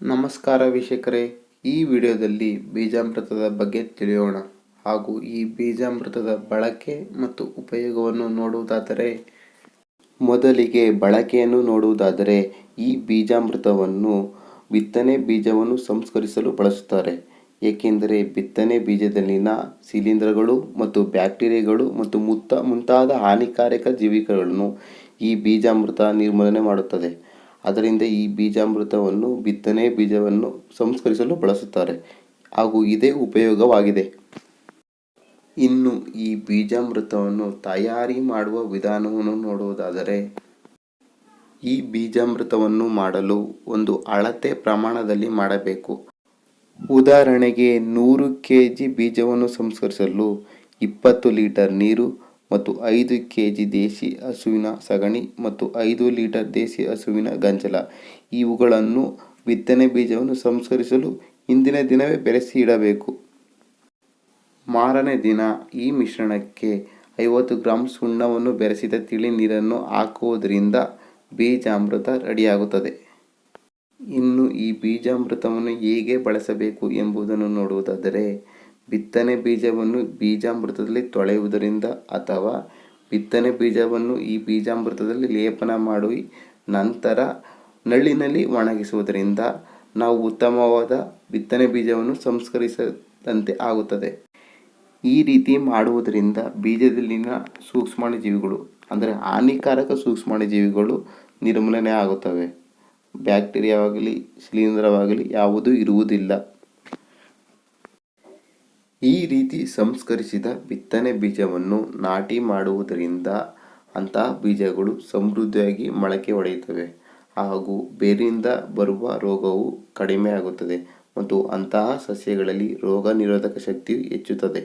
ನಮಸ್ಕಾರ ವೀಕ್ಷಕರೇ. ಈ ವಿಡಿಯೋದಲ್ಲಿ ಬೀಜಾಮೃತದ ಬಗ್ಗೆ ತಿಳಿಯೋಣ. ಹಾಗೂ ಈ ಬೀಜಾಮೃತದ ಬಳಕೆ ಮತ್ತು ಉಪಯೋಗವನ್ನು ನೋಡುವುದಾದರೆ, ಮೊದಲಿಗೆ ಬಳಕೆಯನ್ನು ನೋಡುವುದಾದರೆ, ಈ ಬೀಜಾಮೃತವನ್ನು ಬಿತ್ತನೆ ಬೀಜವನ್ನು ಸಂಸ್ಕರಿಸಲು ಬಳಸುತ್ತಾರೆ. ಏಕೆಂದರೆ ಬಿತ್ತನೆ ಬೀಜದಲ್ಲಿನ ಶಿಲೀಂಧ್ರಗಳು ಮತ್ತು ಬ್ಯಾಕ್ಟೀರಿಯಾಗಳು ಮತ್ತು ಮುತ್ತ ಮುಂತಾದ ಹಾನಿಕಾರಕ ಜೀವಿಗಳನ್ನು ಈ ಬೀಜಾಮೃತ ನಿರ್ಮೂಲನೆ ಮಾಡುತ್ತದೆ. ಅದರಿಂದ ಈ ಬೀಜಾಮೃತವನ್ನು, ಬಿತ್ತನೆ ಬೀಜವನ್ನು ಸಂಸ್ಕರಿಸಲು ಬಳಸುತ್ತಾರೆ. ಹಾಗೂ ಇದೇ ಉಪಯೋಗವಾಗಿದೆ. ಇನ್ನು ಈ ಬೀಜಾಮೃತವನ್ನು ತಯಾರಿ ಮಾಡುವ ವಿಧಾನವನ್ನು ನೋಡುವುದಾದರೆ, ಈ ಬೀಜಾಮೃತವನ್ನು ಮಾಡಲು ಒಂದು ಅಳತೆ ಪ್ರಮಾಣದಲ್ಲಿ ಮಾಡಬೇಕು. ಉದಾಹರಣೆಗೆ ನೂರು ಕೆ ಜಿ ಬೀಜವನ್ನು ಸಂಸ್ಕರಿಸಲು ಇಪ್ಪತ್ತು ಲೀಟರ್ ನೀರು ಮತ್ತು ಐದು ಕೆ ಜಿ ದೇಸಿ ಹಸುವಿನ ಸಗಣಿ ಮತ್ತು ಐದು ಲೀಟರ್ ದೇಸಿ ಹಸುವಿನ ಗಂಜಲ. ಇವುಗಳನ್ನು ಬಿತ್ತನೆ ಬೀಜವನ್ನು ಸಂಸ್ಕರಿಸಲು ಇಂದಿನ ದಿನವೇ ಬೆರೆಸಿ ಇಡಬೇಕು. ಮಾರನೇ ದಿನ ಈ ಮಿಶ್ರಣಕ್ಕೆ ಐವತ್ತು ಗ್ರಾಂ ಸುಣ್ಣವನ್ನು ಬೆರೆಸಿದ ತಿಳಿ ನೀರನ್ನು ಹಾಕುವುದರಿಂದ ಬೀಜಾಮೃತ ರೆಡಿಯಾಗುತ್ತದೆ. ಇನ್ನು ಈ ಬೀಜಾಮೃತವನ್ನು ಹೇಗೆ ಬಳಸಬೇಕು ಎಂಬುದನ್ನು ನೋಡುವುದಾದರೆ ಬಿತ್ತನೆ ಬೀಜವನ್ನು ಬೀಜಾಮೃತದಲ್ಲಿ ತೊಳೆಯುವುದರಿಂದ ಅಥವಾ ಬಿತ್ತನೆ ಬೀಜವನ್ನು ಈ ಬೀಜಾಮೃತದಲ್ಲಿ ಲೇಪನ ಮಾಡಿ ನಂತರ ನಳ್ಳಿನಲ್ಲಿ ಒಣಗಿಸುವುದರಿಂದ ನಾವು ಉತ್ತಮವಾದ ಬಿತ್ತನೆ ಬೀಜವನ್ನು ಸಂಸ್ಕರಿಸದಂತೆ ಆಗುತ್ತದೆ. ಈ ರೀತಿ ಮಾಡುವುದರಿಂದ ಬೀಜದಲ್ಲಿನ ಸೂಕ್ಷ್ಮಾಣುಜೀವಿಗಳು, ಅಂದರೆ ಹಾನಿಕಾರಕ ಸೂಕ್ಷ್ಮಾಣುಜೀವಿಗಳು ನಿರ್ಮೂಲನೆ ಆಗುತ್ತವೆ. ಬ್ಯಾಕ್ಟೀರಿಯಾವಾಗಲಿ, ಶಿಲೀಂಧ್ರವಾಗಲಿ ಯಾವುದೂ ಇರುವುದಿಲ್ಲ. ಈ ರೀತಿ ಸಂಸ್ಕರಿಸಿದ ಬಿತ್ತನೆ ಬೀಜವನ್ನು ನಾಟಿ ಮಾಡುವುದರಿಂದ ಅಂತಹ ಬೀಜಗಳು ಸಮೃದ್ಧಿಯಾಗಿ ಮೊಳಕೆ ಒಡೆಯುತ್ತವೆ ಹಾಗೂ ಬೇರಿಂದ ಬರುವ ರೋಗವು ಕಡಿಮೆಯಾಗುತ್ತದೆ ಮತ್ತು ಅಂತಹ ಸಸ್ಯಗಳಲ್ಲಿ ರೋಗ ನಿರೋಧಕ ಶಕ್ತಿಯು ಹೆಚ್ಚುತ್ತದೆ.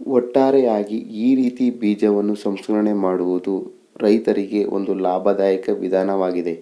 ಒಟ್ಟಾರೆಯಾಗಿ ಈ ರೀತಿ ಬೀಜವನ್ನು ಸಂಸ್ಕರಣೆ ಮಾಡುವುದು ರೈತರಿಗೆ ಒಂದು ಲಾಭದಾಯಕ ವಿಧಾನವಾಗಿದೆ.